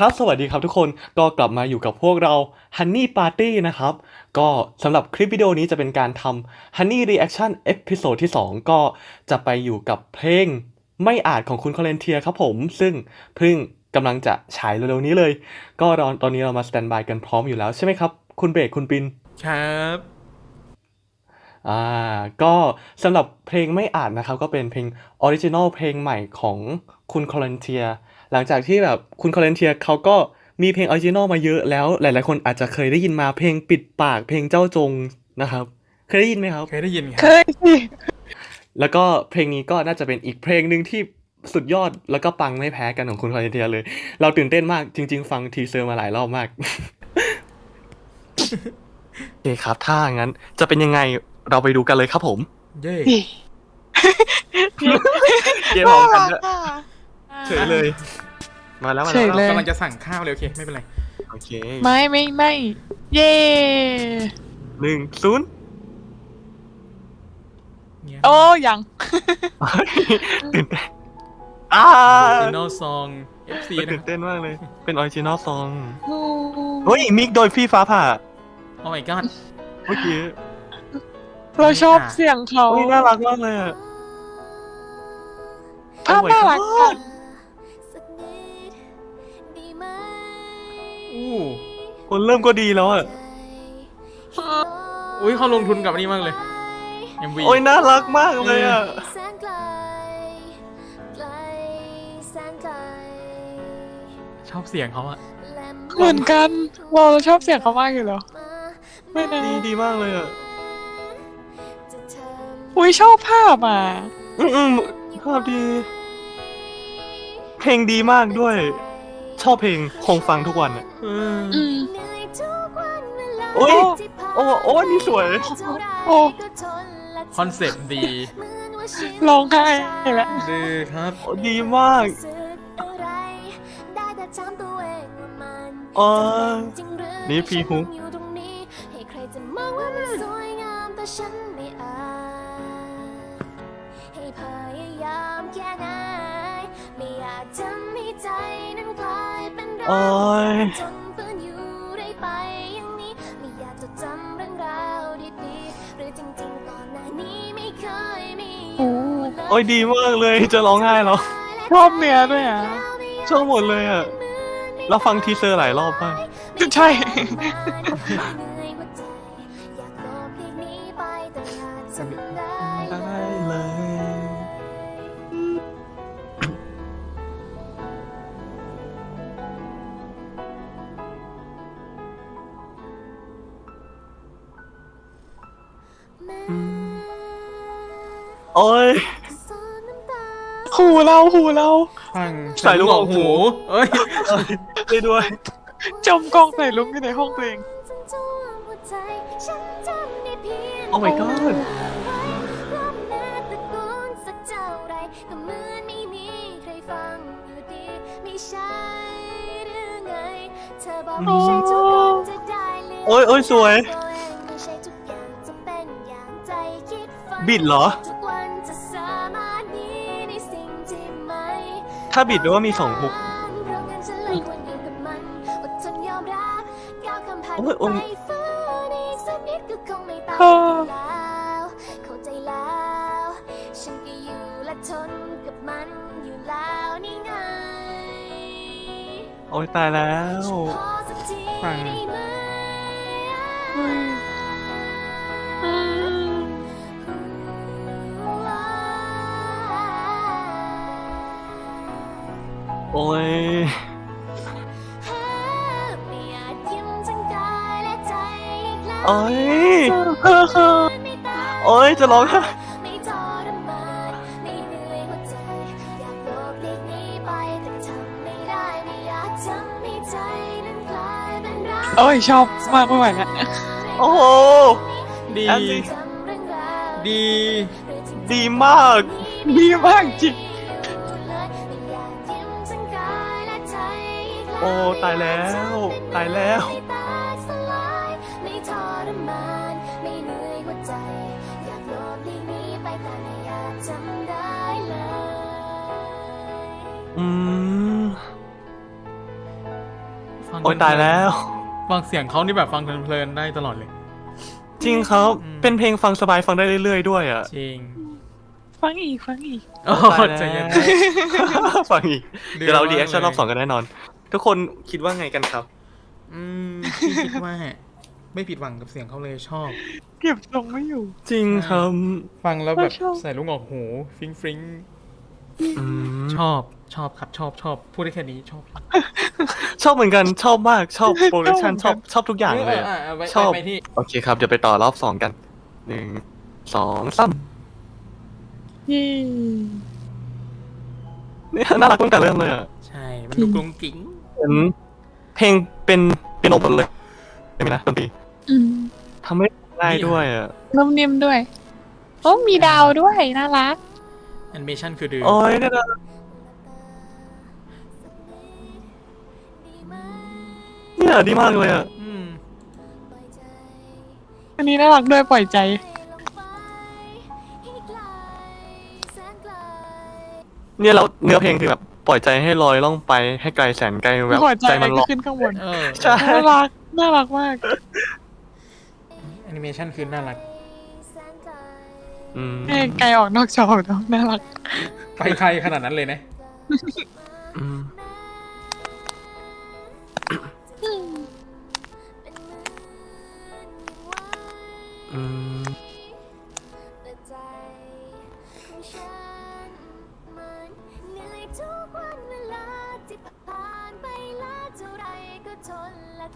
ครับสวัสดีครับทุกคนก็กลับมาอยู่กับพวกเรา Honey Party นะครับ ก็สำหรับคลิปวิดีโอนี้จะเป็นการทำ Honey Reaction เอพิโซดที่ 2 ก็จะไปอยู่กับเพลงไม่อาจของคุณคอเลนเทียครับผม ซึ่งเพิ่งกำลังจะฉายเร็วๆนี้เลย ก็ตอนตอนนี้เรามาสแตนบายกันพร้อมอยู่แล้วใช่ไหมครับ คุณเบรกคุณปิน ครับอ่าก็สำหรับเพลงไม่อาจนะครับ ก็เป็นเพลงออริจินอลเพลงใหม่ของคุณคอเลนเทียห ลังจากที่แบบคุณคอเลนเทียเขาก็มีเพลงออริจินอลมาเยอะแล้ว หลาย ๆ คนอาจจะเคยได้ยินมาเพลงปิดปากเพลงเจ้าจงนะครับ เคยได้ยินไหมครับ เคยได้ยินคเครับยสิแล้วก็เพลงนี้ก็น่าจะเป็นอีกเพลงหนึ่งที่สุดยอดแล้วก็ปังไม่แพ้กันของคุณคอเลนเทียเลย เราตื่นเต้นมากจริง ๆ ฟังทีเซอร์มาหลายรอบมากโอเคครับ ถ้างั้นจะเป็นยังไงเราไปดูกันเลยครับผม เย้เกมพร้อมกันด้วยค่ะเฉยเลย มาแล้วมาเฉแล้วยเลยกำลังจะสั่งข้าวเลยโอเคไม่เป็นไรโอเคไม่ไม่ไม่เย่หนึ่งศูนย์เนี่ยโอ้ยัง ตื่นเต้นอ่าฟินอลซอง FC นะตื่นเต้นมากเลย เป็นออริจินอลซองโอ้เฮ้ย มิกโดยพี่ฟ้าผ่า โอ้ my god เมื่อกี้เราชอบเสียงเขาเฮ้ยน่ารักมากเลยอะ ภาพน่ารักอะ คนเริ่มก็ดีแล้วอะ อุ้ยเขาลงทุนกับอันนี้มากเลย MV โอ้ยน่ารักมากเลยอะ แสนไกล ไกลแสนไกลชอบเสียงเขาอะและเหมือนกันเราชอบเสียงเขามากอยู่แล้ว มาไม่นะดีดีมากเลยอะ จะทำอุ้ยชอบภาพอะ อืมอืมภาพดี เพลงดีมากด้วย ชอบเพลงคงฟังทุกวันอะเอออืมเหนื่อยทุกวันเวลาโอ้ยที่ผ่านโอ้โอ้นี่สวยเท่าไรโอ้ก็ทนและคอนเซปต์ดีเหมือนว่าชีวิตร้องไห้แล้วดีครับโอ้ดีมากรู้สึกอะไรได้แต่ถามตัวเองว่ามันอ๋อจริงหรือนี่พี่ฮุก เลยโอ้ยดีมากเลยจะร้องไห้แล้วชอบเนื้อด้วยอะชอบหมดเลยอะเราฟังทีเซอร์หลายรอบมากใช่ โอ้ยหูเราหูเราฟังใส่ลูกออกหูเอ้ยได้ด้วย จมกล้องใส่ลุงอยู่ในห้องตัวเอง โอ้ my god โอ้ยโอ้ยสวย บิดเหรอ ถ้าบิดแปลว่ามีสองฮุกโอ้ยโอ้ยเออเข้าใจแล้วฉันก็อยู่และทนกับมันอยู่แล้วนี่ไงโอ้ยตายแล้ว โอ้ยโอ้ยโอ้ยจะร้องไห้ไม่ทรมานไม่เหนื่อยหัวใจอบมากทำให้ใจนั้นกลายเนรักโอ้ยชอบมากไม่ไหวแล้วโอ้โหดี ดี ดีมาก ดีมากจริง อ้ตายแล้ว ตายแล้วไม่ตายสลายไม่ทรมานไม่เหนื่อยหัวใจอยากหลบหลีกหนีไปแต่ไม่อยากจำได้เลยอืมฟังโอ้ยตายแล้ว ฟังเสียงเขานี่แบบฟังเพลินๆได้ตลอดเลย จริงครับ อืม เป็นเพลงฟังสบายฟังได้เรื่อยๆด้วยอะ จริงฟังอีกฟังอีก โอ้ตายแล้วใจเย็น ฟังอีก เดือดเดี๋ยวเรามากดีแอคชั่นเลยรอบสองกันแน่นอน ทุกคนคิดว่าไงกันครับ อืมพี่คิดว่า ไม่ผิดหวังกับเสียงเขาเลยชอบ เก็บทรงไม่อยู่ จริงครับฟังแล้วแบบชอบ ใส่ลูกออกหูฟริ้งฟริ้งอืมชอบชอบครับชอบชอบพูดได้แค่นี้ชอบชอบเหมือนกันชอบมากชอบโปรดักชันชอบชอบทุกอย่างเลยเออเออไปชอบ ไปที่โอเคครับเดี๋ยวไปต่อรอบสองกันหนึ่งสองสามยี่เนี่ยน่ารักตั้งแต่เริ่มเลยอะใช่มันดูกรุงกิ้งเห มือนเพลงเป็นเป็นโนหมดเลยใช่ไหมนะดนตรีอืมทำให้ง่ายด้วยอะนุ่มนิ่มด้วย โอ้มีดาวด้วยน่ารัก แอนิเมชันคือดื้อโอ้ยเนี่ยนะเนี่ยดีมากเลยอะอืมอันนี้น่ารักด้วยปล่อยใจ เนี่ยเราเนื้อเพลงคือแบบ ปล่อยใจให้ลอยล่องไปให้ไกลแสนไกลแบบหัวใจใจอะไรมันลก็อยขึ้นข้างบนเออใช่ น่ารักน่ารักมาก แอนิเมชันคือน่ารัก อืมให้ไกลออกนอกจอเนาะน่ารัก ไปใครขนาดนั้นเลยนะ อืมอืม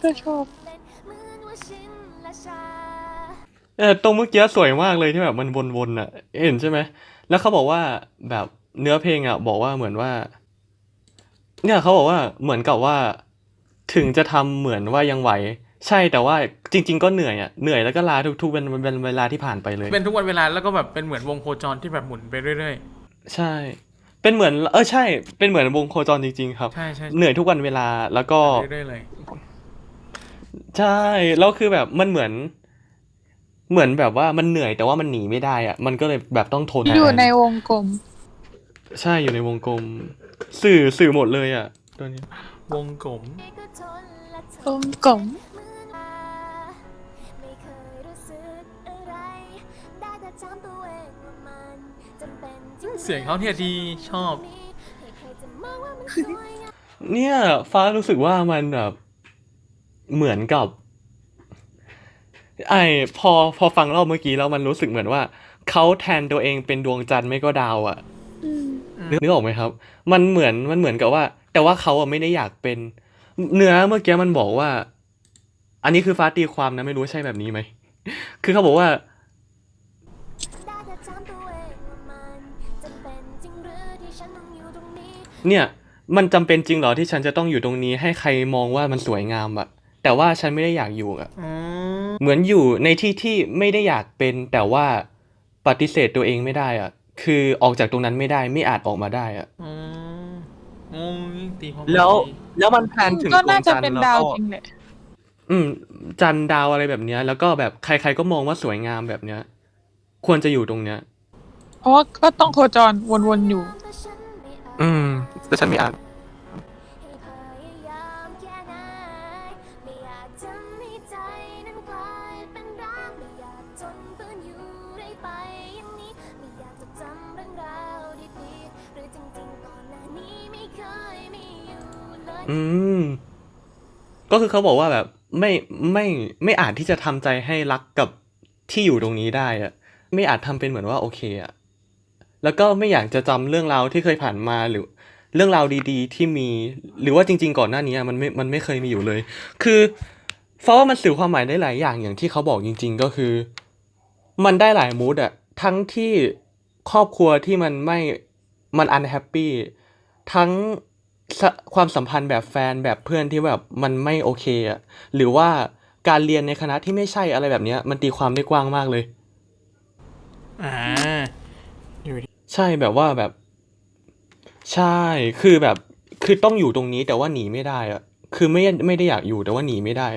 ก็ชอบเป็นเหมือนว่าชินและชาเออตรงเมื่อกี้สวยมากเลยที่แบบมันวนๆอะ เห็นใช่ไหม แล้วเขาบอกว่าแบบเนื้อเพลงอะ บอกว่าเหมือนว่า เนี่ยเขาบอกว่าเหมือนกับว่า ถึงจะทำเหมือนว่ายังไหว ใช่แต่ว่าจริง ๆ ก็เหนื่อยอะเหนื่อยแล้วก็ลาทุกๆเป็นเป็นเวลาที่ผ่านไปเลย เป็นทุกวันเวลาแล้วก็แบบเป็นเหมือนวงโคจรที่แบบหมุนไปเรื่อยใช่ เป็นเหมือนเออใช่ เป็นเหมือนวงโคจรจริง ๆ ครับๆใช่ใช่เหนื่อยทุกวันเวลาแล้วก็เรื่อยๆเลย ใช่ แล้วคือแบบมันเหมือน เหมือนแบบว่ามันเหนื่อยแต่ว่ามันหนีไม่ได้อะมันก็เลยแบบต้องทนอยู่ในวงกลม ใช่อยู่ในวงกลม สื่อสื่อหมดเลยอะตัวนี้ วงกลมก็ทนและทวงกลมเหมือนว่าไม่เคยรู้สึกอะไรได้แต่ถามตัวเองว่ามันจำเป็นจริงเสียงเขาเนี่ยดีชอบให้ใครจะมองว่ามันสวยงามเนี่ย ฟ้ารู้สึกว่ามันแบบ เหมือนกับ ไอพอพอฟังรอบเมื่อกี้แล้วมันรู้สึกเหมือนว่าเขาแทนตัวเองเป็นดวงจันทร์ไม่ก็ดาวอะอืมนึกนึกออกไหมครับ มันเหมือนมันเหมือนกับว่า แต่ว่าเขาอะไม่ได้อยากเป็น เนื้อเมื่อกี้มันบอกว่า อันนี้คือฟ้าตีความนะไม่รู้ว่าใช่แบบนี้ไหมคือเขาบอกว่าได้แต่ถามตัวเองว่ามันจำเป็นจริงหรือที่ฉันต้องอยู่ตรงนี้เนี่ย มันจำเป็นจริงเหรอที่ฉันจะต้องอยู่ตรงนี้ให้ใครมองว่ามันสวยงามอะ แต่ว่าฉันไม่ได้อยากอยู่อะอ๋อเหมือนอยู่ในที่ที่ไม่ได้อยากเป็น แต่ว่าปฏิเสธตัวเองไม่ได้อะคือออกจากตรงนั้นไม่ได้ไม่อาจออกมาได้อะอ๋อโอ้ยตีความแล้วดีแล้วมันแพลนถึงก็ดวน่างจะจันทร์เป็นแล้วดาวก็จริงแหละอืม จันทร์ดาวอะไรแบบเนี้ย แล้วก็แบบใคร ๆก็มองว่าสวยงามแบบเนี้ย ควรจะอยู่ตรงเนี้ย เพราะว่าก็ต้องโคจรวนๆอยู่แต่ฉันไม่อาจอืม แต่ฉันไม่อาจ อืม ก็คือเขาบอกว่าแบบไม่ไม่ไม่อาจที่จะทำใจให้รักกับที่อยู่ตรงนี้ได้อะไม่อาจทำเป็นเหมือนว่าโอเคอะแล้วก็ไม่อยากจะจำเรื่องราวที่เคยผ่านมาหรือ เรื่องราวดี ๆ ที่มี หรือว่าจริง ๆ ก่อนหน้านี้มันไม่มันไม่เคยมีอยู่เลย คือเพราะว่ามันสื่อความหมายได้หลายอย่างอย่างที่เขาบอกจริง ๆ ก็คือ มันได้หลายมูดอะทั้งที่ครอบครัวที่มันไม่มันอันแฮปปี้ทั้ง ความสัมพันธ์แบบแฟนแบบเพื่อนที่แบบมันไม่โอเคอะหรือว่าการเรียนในคณะที่ไม่ใช่อะไรแบบเนี้ย มันตีความได้กว้างมากเลยอ่าอยู่ดีใช่แบบว่าแบบ ใช่คือแบบ คือต้องอยู่ตรงนี้แต่ว่าหนีไม่ได้อะคือไม่ไม่ได้อยากอยู่แต่ว่าหนีไม่ได้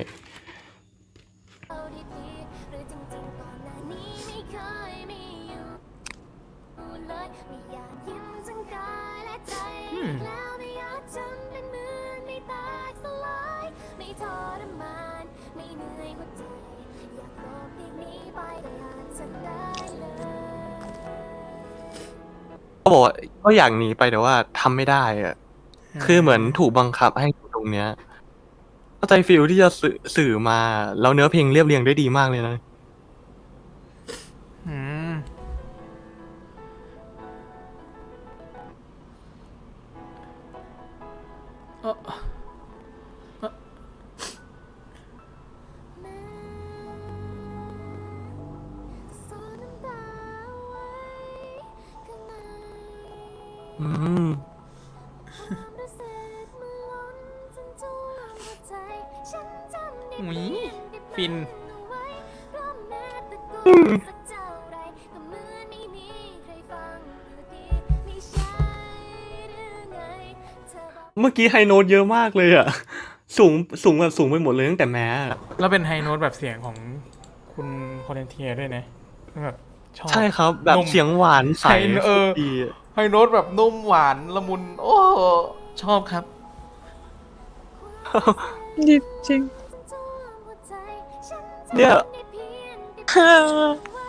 ก็บอกว่าก็อยากหนีไปแต่ว่าทำไม่ได้อะคือเหมือนถูกบังคับให้อยู่ตรงเนี้ยเข้าใจฟิลที่จะสื่อสื่อมาแล้วเนื้อเพลงเรียบเรียงได้ดีมากเลยนะ อืมเอ่อ รือไงเธอบอกเมื่อกี้ไฮโน้ตเยอะมากเลยอะสูงสูงแบบสูงไปหมดเลยตั้งแต่แม้อะแล้วเป็นไฮโน้ตแบบเสียงของคุณคอนเทนเทียด้วยนะแบบชอบใช่ครับ แบบนุ่มเสียงหวานใสใช่เออดี อะไฮโน้ตแบบนุ่มหวานละมุน โอ้ชอบครับ ดีจริงท่วมหัวใจฉันจำเนี่ยได้เพียงได้เพียงเอาไว้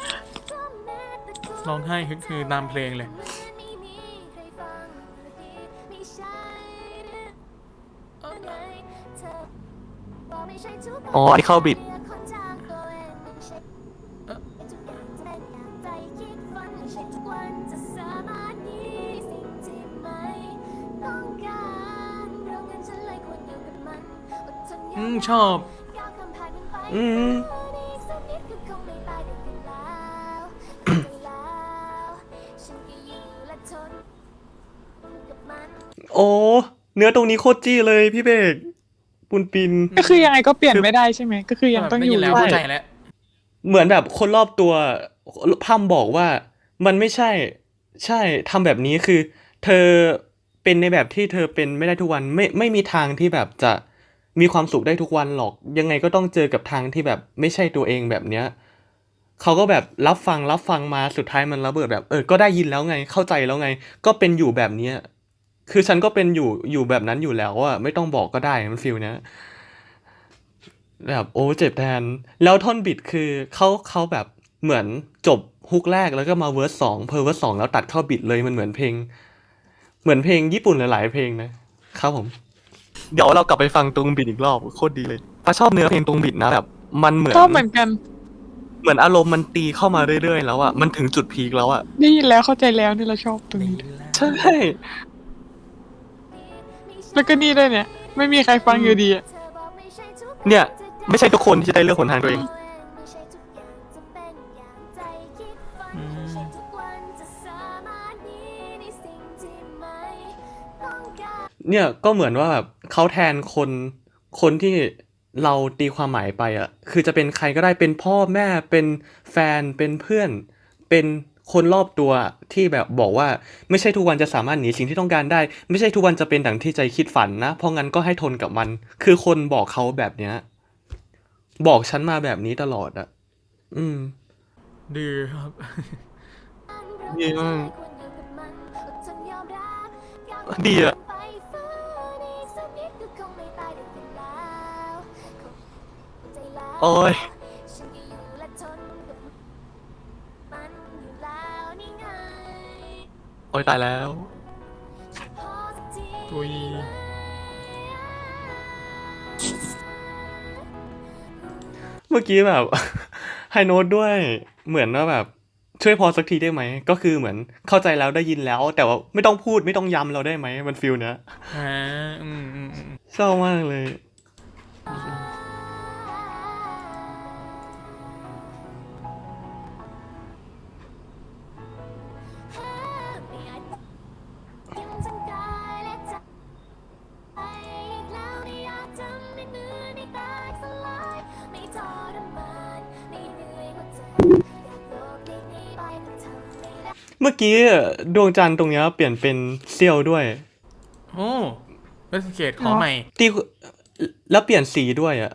เพราะแม้ตะโกนร้องไห้คือคือตามเพลงเลยเหมือนไม่มีใครฟังอยู่ดีไม่ใช่หรือไงเธอบอกไม่ใช่ทุกคนอ๋ออันนี้เข้าบิด นกับมันโอ้เนื้อตรงนี้โคตรจี้เลยพี่เบกปุนปิน ก็คือยังไงก็เปลี่ยนไม่ได้ใช่ไหมก็คือยังต้องได้อยู่ยินแล้วด้วยเข้าใจแล้ว เหมือนแบบคนรอบตัวพร่ำบอกว่า มันไม่ใช่ ใช่ทำแบบนี้คือ เธอเป็นในแบบที่เธอเป็นไม่ได้ทุกวันไม่ไม่มีทางที่แบบจะ มีความสุขได้ทุกวันหรอก ยังไงก็ต้องเจอกับทางที่แบบไม่ใช่ตัวเองแบบเนี้ยเขาก็แบบรับฟังรับฟังมาสุดท้ายมันระเบิดแบบ เออ ก็ได้ยินแล้วไงเข้าใจแล้วไง ก็เป็นอยู่แบบเนี้ยคือฉันก็เป็นอยู่อยู่แบบนั้นอยู่แล้วอะไม่ต้องบอกก็ได้มันฟีลเนี้ยแบบโอ้เจ็บแทน แล้วท่อนบิดคือเขาเขาแบบเหมือนจบฮุกแรกแล้วก็มาเวอร์สสองเพอเวอร์สสองแล้วตัดเข้าบิดเลยมันเหมือนเพลง เหมือนเพลงญี่ปุ่นหลายๆเพลงนะครับผม เดี๋ยวเรากลับไปฟังตุงบิดอีกรอบโคตรดีเลยป้าชอบเนื้อเพลงตุงบิดนะแบบ มันเหมือนก็เหมือนกัน เหมือนอารมณ์มันตีเข้ามาเรื่อยๆแล้วอะมันถึงจุดพีคแล้วอะได้ยินแล้วเข้าใจแล้วนี่เราชอบตรงนี้ใช่แล้วก็นี่ด้วยเนี่ย ไม่มีใครฟังอยู่ดีอะเนี่ย ไม่ใช่ทุกคนที่จะได้เลือกหนทางตัวเอง เนี่ยก็เหมือนว่าแบบเขาแทนคนคนที่เราตีความหมายไปอะคือจะเป็นใครก็ได้เป็นพ่อแม่เป็นแฟนเป็นเพื่อน เป็นคนรอบตัวที่แบบบอกว่าไม่ใช่ทุกวันจะสามารถหนีสิ่งที่ต้องการได้ ไม่ใช่ทุกวันจะเป็นดังที่ใจคิดฝันนะ เพราะงั้นก็ให้ทนกับมัน คือคนบอกเขาแบบเนี้ย บอกฉันมาแบบนี้ตลอดอะอืม ดีครับ ดีมากควรอยู่กับมันอดทนยอมรับก้าวดีอะ โอ้ย ฉันก็อยู่และทนกับมันอยู่แล้วนี่ไงโอ้ยตายแล้ว พอสักทีตุยเมื่อกี้แบบ ไฮโน้ตด้วยเหมือนว่าแบบ ช่วยพอสักทีได้ไหม ก็คือเหมือนเข้าใจแล้วได้ยินแล้ว แต่ว่าไม่ต้องพูดไม่ต้องย้ำเราได้ไหมมันฟิลเนี้ยอ่าอืมอืมอืมชอบมากเลยยั มื่อกี้ดวงจันทร์ตรงเนี้ยเปลี่ยนเป็นเซี่ยวด้วย โอ้เวสเกตขอใหม่ ตีแล้วเปลี่ยนสีด้วยอะ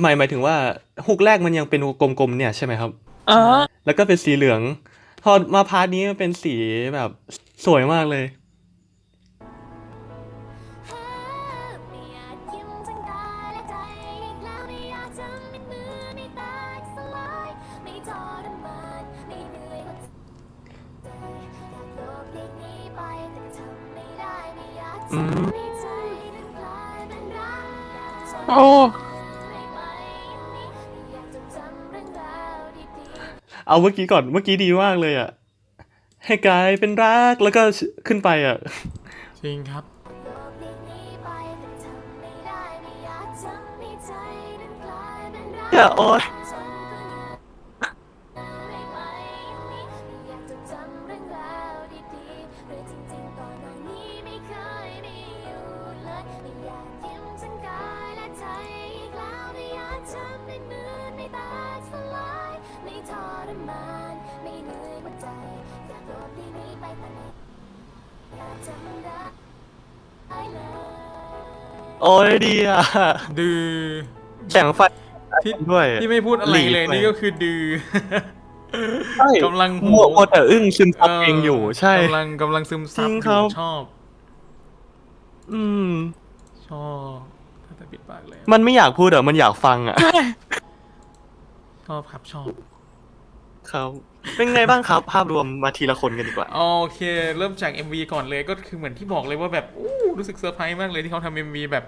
หมายหมายถึงว่าฮุกแรกมันยังเป็นกลมๆเนี่ยใช่ไหมครับอ๋อแล้วก็เป็นสีเหลือง พอมาพาร์ทนี้มันเป็นสีแบบสวยมากเลย อืมโอ้เอาเมื่อกี้ก่อนเมื่อกี้ดีมากเลยอะ ให้กลายเป็นรักแล้วก็ขึ้นไปอะ จริงครับ อย่าโอ๊ย โอ้ยดีอะดือแสงไฟที่ด้วยที่ไม่พูดอะไรหลีดเลยไปนี่ก็คือดือใช่กำลังมัวมัวแต่อึ้งซึมซับเองอยู่ ใช่กำลังกำลังซึมซับจริงอครับยู่ชอบ อืม ชอบถ้าแต่ปิดปากเลย มันไม่อยากพูดอะมันอยากฟังอะ ชอบครับชอบครับ เป็นไงบ้างครับ ภาพรวมมาทีละคนกันดีกว่า โอเค เริ่มจาก MV ก่อนเลยก็คือเหมือนที่บอกเลยว่าแบบอู้รู้สึกเซอร์ไพรส์มากเลยที่เขาทำ MV แบบ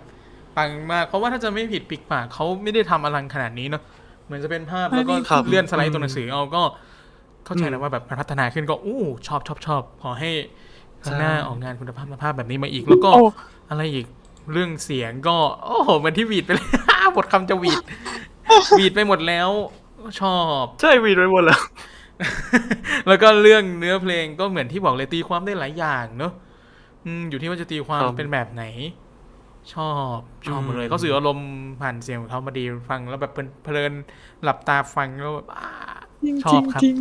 ปังมาก เพราะว่าถ้าจะไม่ผิดปิกปากเขาไม่ได้ทำอลังขนาดนี้เนาะเหมือนจะเป็นภาพแล้วก็ครับเลื่อนสไลด์ตัวหนังสือเอาก็ เข้าใจนะว่าแบบมันพัฒนาขึ้นก็อู้ชอบชอบชอบขอให้ข้างหน้าออกงานคุณภาพภาพแบบนี้มาอีกแล้วก็โอ้ อะไรอีกเรื่องเสียงก็ โอ้โหเหมือนที่หวีดไปเลยบทคำจะหวีดหวีดไปหมดแล้ว ชอบ ใช่วีดไปหมดแล้ว แล้วก็เรื่องเนื้อเพลงก็เหมือนที่บอกเลยตีความได้หลายอย่างเนอะอืมอยู่ที่ว่าจะตีความครับเป็นแบบไหน ชอบชอบหมดเลยอืมเขาสื่ออารมณ์ผ่านเสียงของเขามาดีฟังแล้วแบบเพลินๆหลับตาฟังแล้วแบบอ่าจริงชจอริบงครับจริง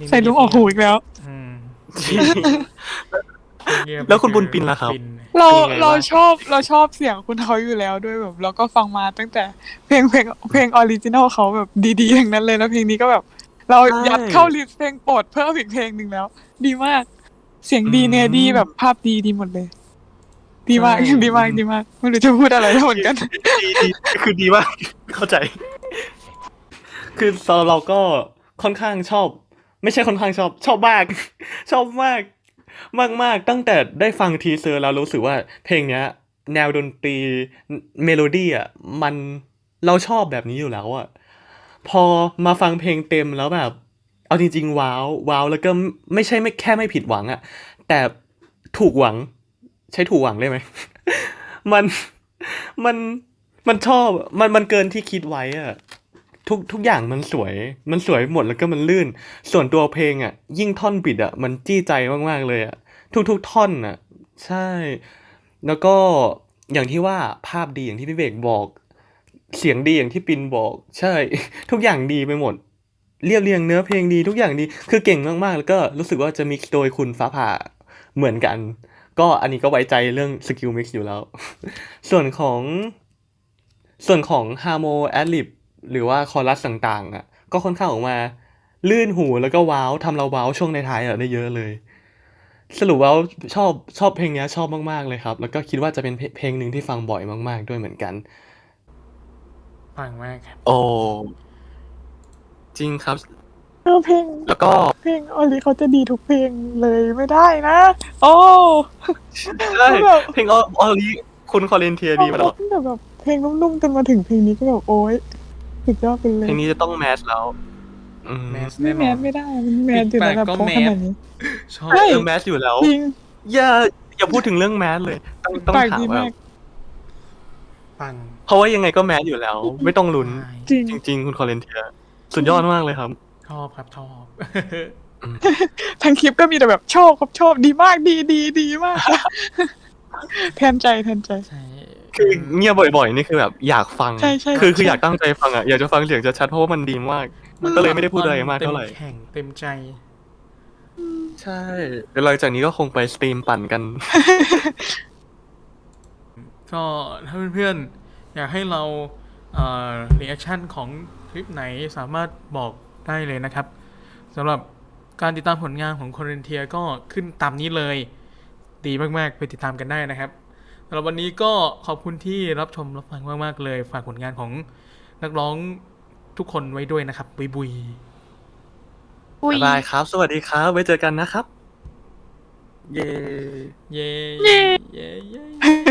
นี่ใส่ลุงออกหูอีกแล้วอืมแล้วคุณบุญปินล่ะครับปินเราเป็นไงเราบ้างชอบเราชอบเสียงคุณเขาอยู่แล้วด้วยแบบเราก็ฟังมาตั้งแต่เพลงเพลงเพลงออริจินอลเขาแบบดีๆทั้งนั้นเลยแล้วเพลงนี้ก็แบบ เราใช่ยัดเข้าลิสต์เพลงโปรดเพิ่มอีกเพลงหนึ่งแล้ว ดีมาก เสียงดีอืมเนื้อดีแบบภาพดีดีหมดเลย ดีมากใช่ดีมากดีมากไม่รู้จะพูดอะไรแล้วเหมือนกันดีดีคือดีมาก เข้าใจ คือสำหรับเราก็ค่อนข้างชอบ ไม่ใช่ค่อนข้างชอบ ชอบมาก ชอบมาก มากมากตั้งแต่ได้ฟังทีเซอร์แล้วรู้สึกว่า เพลงเนี้ย แนวดนตรีเมโลดี้อะมันเราชอบแบบนี้อยู่แล้วอะ พอมาฟังเพลงเต็มแล้วแบบ เอาจริง ๆ ว้าวว้าวแล้วก็ไม่ใช่ไม่แค่ไม่ผิดหวังอะแต่ถูกหวัง ใช้ถูกหวังได้ไหม มันมันมันชอบมันมันเกินที่คิดไว้อะทุกทุกอย่างมันสวย มันสวยหมดแล้วก็มันลื่น ส่วนตัวเพลงอะ ยิ่งท่อนบิดอะ มันจี้ใจมากๆเลยอะ ทุกทุกท่อนอะ ใช่ แล้วก็อย่างที่ว่าภาพดีอย่างที่พี่เบกบอก เสียงดีอย่างที่ปินบอก ใช่ ทุกอย่างดีไปหมด เรียบเรียงเนื้อเพลงดีทุกอย่างดี คือเก่งมากๆ แล้วก็รู้สึกว่าจะมิกโดยคุณฟ้าผ่าเหมือนกัน ก็อันนี้ก็ไว้ใจเรื่องสกิลมิกซ์อยู่แล้ว ส่วนของส่วนของฮาร์โมแอดลิบหรือว่าคอรัสต่างๆอะ ก็ค่อนข้างออกมา ลื่นหูแล้วก็ว้าวทำเราว้าวช่วงในท้ายอะได้เยอะเลย สรุปว่าชอบชอบเพลงนี้ชอบมากๆเลยครับ แล้วก็คิดว่าจะเป็นเพเพลงหนึ่งที่ฟังบ่อยมาก ๆ ด้วยเหมือนกัน ปังมากครับ โอ้ จริงครับ เออเพลงแล้วก็ เพลงออริเขาจะดีทุกเพลงเลยไม่ได้นะ โอ้ใช่แบบเพลงออลลีคุณคอเรนเทียดีมาแล้วตั้งแต่แบบเพลงนุ่มๆจนมาถึงเพลงนี้ก็แบบโอ๊ยสุดยอดไปเลยเพลงนี้จะต้องแมสแล้วอืมแมสไม่แน่นแมอน สไม่ได้มันแมสอยู่แล้วแบบก็โป๊ะแมขส นาดนี้ ชอบใช่เออแมสอยู่แล้ว จริง อย่าอย่าพูดถึงเรื่องแมสเลย ต้องต้องปากถามดีว่ามาก ปังเพราะว่ายังไงก็แมสอยู่แล้ว ไม่ต้องลุ้น จริง จริง ๆ คุณคอเรนเทียสุดยอดมากเลยครับ ชอบครับชอบทั้งคลิปก็มีแต่แบบชอบครับชอบดีมากดีดีดีมาก แทนใจแทนใจ ใช่ คือเงียบบ่อยๆ นี่คือแบบอยากฟัง ใช่ใช่คือคืออยากตั้งใจฟังอะ อยากจะฟังเสียงชัดๆเพราะว่ามันดีมาก มันก็เลยไม่ได้พูดอะไรมากเท่าไหร่ต็แข่งเต็มใจ ใช่เดี๋ยวหลังจากนี้ก็คงไปสตรีมปั่นกัน ก็ถ้าเพื่อนๆ อยากให้เราเอ่อรีแอคชั่นของคลิปไหนสามารถบอกได้เลยนะครับสำหรับการติดตามผลงานของค o เรนเทียก็ขึ้นตามนี้เลย ดีมากๆ ไปติดตามกันได้นะครับสำหรับวันนี้ก็ขอบคุณที่รับชมรับฟังมากๆเลย ฝากผลงานของนักร้องทุกคนไว้ด้วยนะครับ บุยบุยอุ้ยบ๊ายบายครับ สวัสดีครับ ไว้เจอกันนะครับ เย่เย่เย่เย่